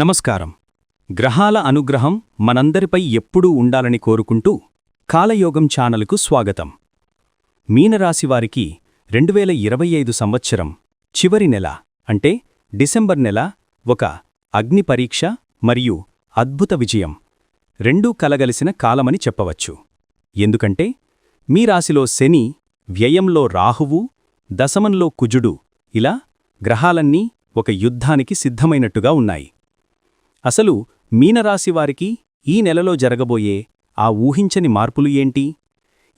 నమస్కారం. గ్రహాల అనుగ్రహం మనందరిపై ఎప్పుడూ ఉండాలని కోరుకుంటూ కాలయోగం ఛానల్కు స్వాగతం. మీనరాశివారికి రెండు వేల ఇరవై ఐదు సంవత్సరం చివరి నెల అంటే డిసెంబర్ నెల ఒక అగ్ని పరీక్ష మరియు అద్భుత విజయం రెండూ కలగలిసిన కాలమని చెప్పవచ్చు. ఎందుకంటే మీ రాశిలో శని వ్యయంలో రాహువు దశమంలో కుజుడు ఇలా గ్రహాలన్నీ ఒక యుద్ధానికి సిద్ధమైనట్టుగా ఉన్నాయి. అసలు మీనరాశివారికి ఈ నెలలో జరగబోయే ఆ ఊహించని మార్పులు ఏంటి?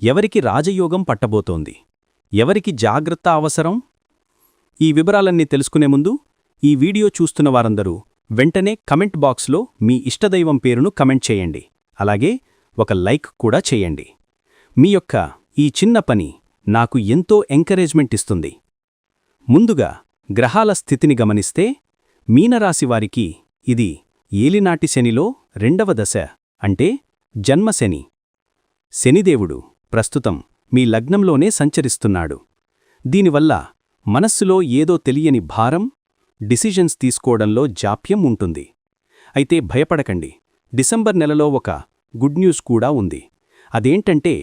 ఎవరికి రాజయోగం పట్టబోతోంది? ఎవరికి జాగ్రత్త అవసరం? ఈ వివరాలన్నీ తెలుసుకునే ముందు ఈ వీడియో చూస్తున్న వారందరూ వెంటనే కమెంట్ బాక్స్లో మీ ఇష్టదైవం పేరును కమెంట్ చేయండి. అలాగే ఒక లైక్ కూడా చేయండి. మీ యొక్క ఈ చిన్న పని నాకు ఎంతో ఎంకరేజ్మెంట్ ఇస్తుంది. ముందుగా గ్రహాల స్థితిని గమనిస్తే మీనరాశివారికి ఇది ఏలినాటి శనిలో రెండవ దశ అంటే జన్మశని. శనిదేవుడు ప్రస్తుతం మీ లగ్నంలోనే సంచరిస్తున్నాడు. దీనివల్ల మనస్సులో ఏదో తెలియని భారం డిసిజన్స్ తీసుకోవడంలో జాప్యం ఉంటుంది. అయితే భయపడకండి. డిసెంబర్ నెలలో ఒక గుడ్ న్యూస్ కూడా ఉంది. అదేంటంటే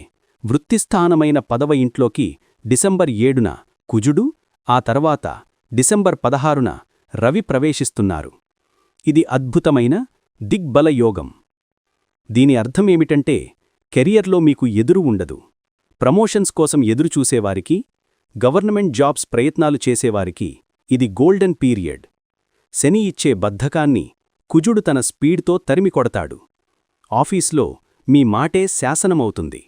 వృత్తిస్థానమైన పదవ ఇంట్లోకి డిసెంబర్ ఏడున కుజుడు ఆ తర్వాత డిసెంబర్ పదహారున రవి ప్రవేశిస్తున్నారు. ఇది అద్భుతమైన దిగ్బల యోగం. దీని అర్థమేమిటంటే కెరియర్లో మీకు ఎదురు ఉండదు. ప్రమోషన్స్ కోసం ఎదురుచూసేవారికి గవర్నమెంట్ జాబ్స్ ప్రయత్నాలు చేసేవారికి ఇది గోల్డెన్ పీరియడ్. శని ఇచ్చే బద్ధకాన్ని కుజుడు తన స్పీడ్తో తరిమికొడతాడు ఆఫీస్లో మీ మాటే శాసనమవుతుంది.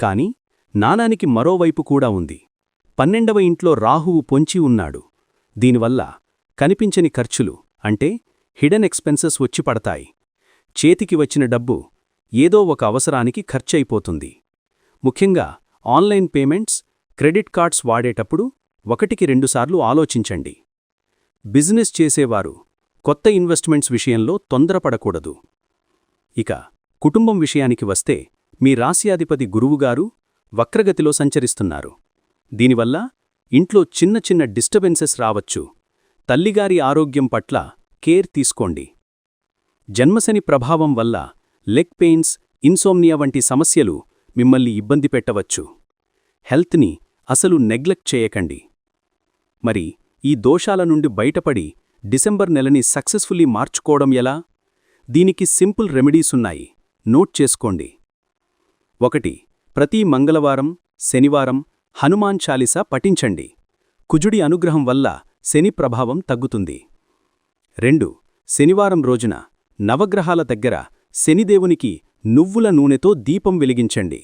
కాని నానానికి మరోవైపు కూడా ఉంది. పన్నెండవ ఇంట్లో రాహువు పొంచి ఉన్నాడు. దీనివల్ల కనిపించని ఖర్చులు అంటే హిడెన్ ఎక్స్పెన్సెస్ వచ్చి పడతాయి. చేతికి వచ్చిన డబ్బు ఏదో ఒక అవసరానికి ఖర్చయిపోతుంది. ముఖ్యంగా ఆన్లైన్ పేమెంట్స్ క్రెడిట్ కార్డ్స్ వాడేటప్పుడు ఒకటికి రెండుసార్లు ఆలోచించండి. బిజినెస్ చేసేవారు కొత్త ఇన్వెస్ట్మెంట్స్ విషయంలో తొందరపడకూడదు. ఇక కుటుంబం విషయానికి వస్తే మీ రాశ్యాధిపతి గురువుగారు వక్రగతిలో సంచరిస్తున్నారు. దీనివల్ల ఇంట్లో చిన్న చిన్న డిస్టర్బెన్సెస్ రావచ్చు. తల్లిగారి ఆరోగ్యం పట్ల కేర్ తీసుకోండి. జన్మశని ప్రభావం వల్ల లెగ్ పెయిన్స్ ఇన్సోమ్నియా వంటి సమస్యలు మిమ్మల్ని ఇబ్బంది పెట్టవచ్చు. హెల్త్ని అసలు నెగ్లెక్ట్ చేయకండి. మరి ఈ దోషాల నుండి బయటపడి డిసెంబర్ నెలని సక్సెస్ఫుల్లీ మార్చుకోవడం ఎలా? దీనికి సింపుల్ రెమెడీస్ ఉన్నాయి. నోట్ చేసుకోండి. ఒకటి ప్రతి మంగళవారం శనివారం హనుమాన్ చాలిసా పఠించండి. కుజుడి అనుగ్రహం వల్ల శని ప్రభావం తగ్గుతుంది. రెండు శనివారం రోజున నవగ్రహాల దగ్గర శనిదేవునికి నువ్వుల నూనెతో దీపం వెలిగించండి.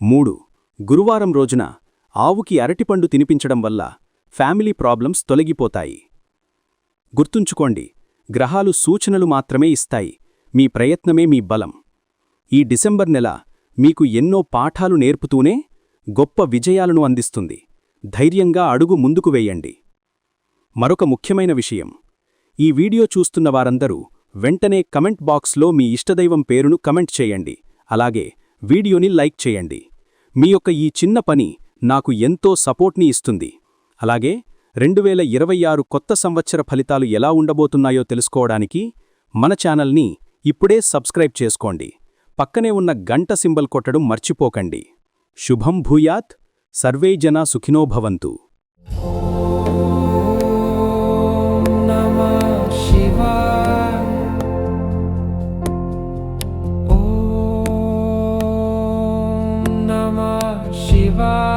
మూడు గురువారం రోజున ఆవుకి అరటిపండు తినిపించడం వల్ల ఫ్యామిలీ ప్రాబ్లమ్స్ తొలగిపోతాయి. గుర్తుంచుకోండి గ్రహాలు సూచనలు మాత్రమే ఇస్తాయి మీ ప్రయత్నమే మీ బలం. ఈ డిసెంబర్ నెల మీకు ఎన్నో పాఠాలు నేర్పుతూనే గొప్ప విజయాలను అందిస్తుంది. ధైర్యంగా అడుగు ముందుకు వేయండి. మరొక ముఖ్యమైన విషయం ఈ వీడియో చూస్తున్న వారందరూ వెంటనే కమెంట్ బాక్స్లో మీ ఇష్టదైవం పేరును కమెంట్ చేయండి. అలాగే వీడియోని లైక్ చేయండి. మీ యొక్క ఈ చిన్న పని నాకు ఎంతో సపోర్ట్ని ఇస్తుంది. అలాగే రెండు వేల ఇరవై ఆరు కొత్త సంవత్సర ఫలితాలు ఎలా ఉండబోతున్నాయో తెలుసుకోవడానికి మన ఛానల్ని ఇప్పుడే సబ్స్క్రైబ్ చేసుకోండి. పక్కనే ఉన్న గంట సింబల్ కొట్టడం మర్చిపోకండి. శుభం భూయాత్. సర్వే జనా సుఖినోభవంతు Shiva